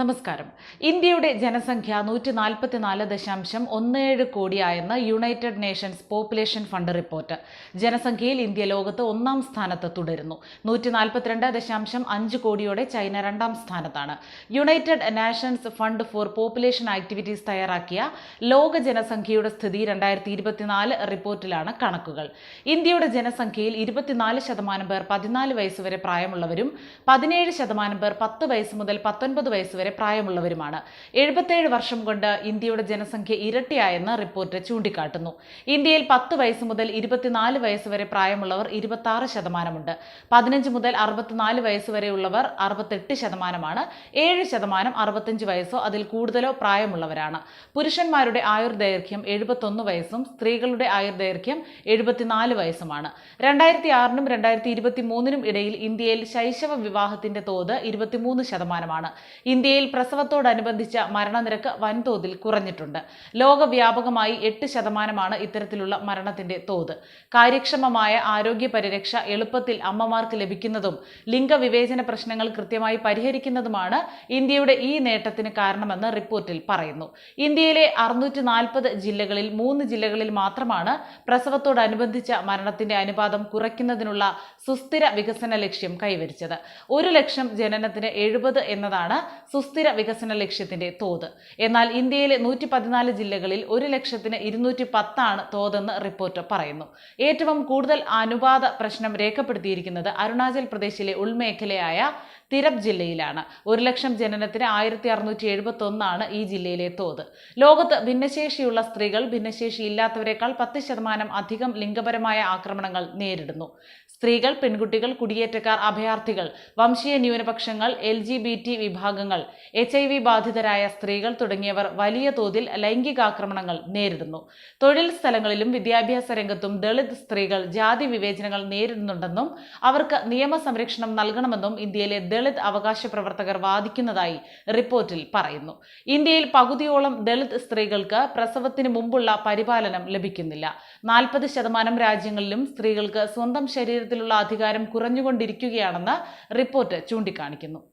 നമസ്കാരം. ഇന്ത്യയുടെ ജനസംഖ്യ നൂറ്റി നാൽപ്പത്തിനാല് ദശാംശം ഒന്ന് ഏഴ് കോടിയായെന്ന് United Nations population fund report ജനസംഖ്യയിൽ ഇന്ത്യ ലോകത്ത് ഒന്നാം സ്ഥാനത്ത് തുടരുന്നു. നൂറ്റി നാൽപ്പത്തിരണ്ട് ദശാംശം അഞ്ച് കോടിയോടെ ചൈന രണ്ടാം സ്ഥാനത്താണ്. United Nations fund for population activities തയ്യാറാക്കിയ ലോക ജനസംഖ്യയുടെ സ്ഥിതി രണ്ടായിരത്തി ഇരുപത്തിനാല് റിപ്പോർട്ടിലാണ് കണക്കുകൾ. ഇന്ത്യയുടെ ജനസംഖ്യയിൽ ഇരുപത്തിനാല് ശതമാനം പേർ പതിനാല് വയസ്സ് വരെ പ്രായമുള്ളവരും പതിനേഴ് ശതമാനം പേർ പത്ത് വയസ്സ് മുതൽ പത്തൊൻപത് വയസ്സ് വരെ പ്രായമുള്ളവരുമാണ്. എഴുപത്തേഴ് വർഷം കൊണ്ട് ഇന്ത്യയുടെ ജനസംഖ്യ ഇരട്ടിയായെന്ന് റിപ്പോർട്ട് ചൂണ്ടിക്കാട്ടുന്നു. ഇന്ത്യയിൽ പത്ത് വയസ്സ് മുതൽ ഇരുപത്തിനാല് വയസ്സ് വരെ പ്രായമുള്ളവർ ഇരുപത്തി ആറ് ശതമാനമുണ്ട്. പതിനഞ്ച് മുതൽ അറുപത്തിനാല് വയസ്സ് വരെയുള്ളവർ അറുപത്തെട്ട് ശതമാനമാണ്. ഏഴ് ശതമാനം അറുപത്തഞ്ച് വയസ്സോ അതിൽ കൂടുതലോ പ്രായമുള്ളവരാണ്. പുരുഷന്മാരുടെ ആയുർദൈർഘ്യം എഴുപത്തൊന്ന് വയസ്സും സ്ത്രീകളുടെ ആയുർദൈർഘ്യം എഴുപത്തിനാല് വയസ്സുമാണ്. രണ്ടായിരത്തി ആറിനും രണ്ടായിരത്തി ഇരുപത്തി മൂന്നിനും ഇടയിൽ ഇന്ത്യയിൽ ശൈശവ വിവാഹത്തിന്റെ തോത് ഇരുപത്തിമൂന്ന് ശതമാനമാണ്. ഇന്ത്യയിൽ പ്രസവത്തോടനുബന്ധിച്ച മരണനിരക്ക് വൻതോതിൽ കുറഞ്ഞിട്ടുണ്ട്. ലോകവ്യാപകമായി എട്ട് ശതമാനമാണ് ഇത്തരത്തിലുള്ള മരണത്തിന്റെ തോത്. കാര്യക്ഷമമായ ആരോഗ്യ പരിരക്ഷ എളുപ്പത്തിൽ അമ്മമാർക്ക് ലഭിക്കുന്നതും ലിംഗവിവേചന പ്രശ്നങ്ങൾ കൃത്യമായി പരിഹരിക്കുന്നതുമാണ് ഇന്ത്യയുടെ ഈ നേട്ടത്തിന് കാരണമെന്ന് റിപ്പോർട്ടിൽ പറയുന്നു. ഇന്ത്യയിലെ അറുന്നൂറ്റി നാൽപ്പത് ജില്ലകളിൽ മൂന്ന് ജില്ലകളിൽ മാത്രമാണ് പ്രസവത്തോടനുബന്ധിച്ച മരണത്തിന്റെ അനുപാതം കുറയ്ക്കുന്നതിനുള്ള സുസ്ഥിര വികസന ലക്ഷ്യം കൈവരിച്ചത്. ഒരു ലക്ഷം ജനനത്തിന് എഴുപത് എന്നതാണ് സുസ്ഥിര വികസന ലക്ഷ്യത്തിന്റെ തോത്. എന്നാൽ ഇന്ത്യയിലെ നൂറ്റി പതിനാല് ജില്ലകളിൽ ഒരു ലക്ഷത്തിന് ഇരുന്നൂറ്റി പത്താണ് തോതെന്ന് റിപ്പോർട്ട് പറയുന്നു. ഏറ്റവും കൂടുതൽ അനുപാത പ്രശ്നം രേഖപ്പെടുത്തിയിരിക്കുന്നത് അരുണാചൽ പ്രദേശിലെ ഉൾമേഖലയായ തിരപ് ജില്ലയിലാണ്. ഒരു ലക്ഷം ജനനത്തിന് ആയിരത്തി അറുന്നൂറ്റി എഴുപത്തി ഒന്നാണ് ഈ ജില്ലയിലെ തോത്. ലോകത്ത് ഭിന്നശേഷിയുള്ള സ്ത്രീകൾ ഭിന്നശേഷി ഇല്ലാത്തവരെക്കാൾ പത്ത് ശതമാനം അധികം ലിംഗപരമായ ആക്രമണങ്ങൾ നേരിടുന്നു. സ്ത്രീകൾ പെൺകുട്ടികൾ കുടിയേറ്റക്കാർ അഭയാർത്ഥികൾ വംശീയ ന്യൂനപക്ഷങ്ങൾ എൽ ജി ബി ടി വിഭാഗങ്ങൾ എച്ച് ഐ വി ബാധിതരായ സ്ത്രീകൾ തുടങ്ങിയവർ വലിയ തോതിൽ ലൈംഗികാക്രമണങ്ങൾ നേരിടുന്നു. തൊഴിൽ സ്ഥലങ്ങളിലും വിദ്യാഭ്യാസ രംഗത്തും ദളിത് സ്ത്രീകൾ ജാതി വിവേചനങ്ങൾ നേരിടുന്നുണ്ടെന്നും അവർക്ക് നിയമ സംരക്ഷണം നൽകണമെന്നും ഇന്ത്യയിലെ ദളിത് അവകാശ പ്രവർത്തകർ വാദിക്കുന്നതായി റിപ്പോർട്ടിൽ പറയുന്നു. ഇന്ത്യയിൽ പകുതിയോളം ദളിത് സ്ത്രീകൾക്ക് പ്രസവത്തിന് മുമ്പുള്ള പരിപാലനം ലഭിക്കുന്നില്ല. നാൽപ്പത് ശതമാനം രാജ്യങ്ങളിലും സ്ത്രീകൾക്ക് സ്വന്തം ശരീരത്തിലുള്ള അധികാരം കുറഞ്ഞുകൊണ്ടിരിക്കുകയാണെന്ന് റിപ്പോർട്ട് ചൂണ്ടിക്കാണിക്കുന്നു.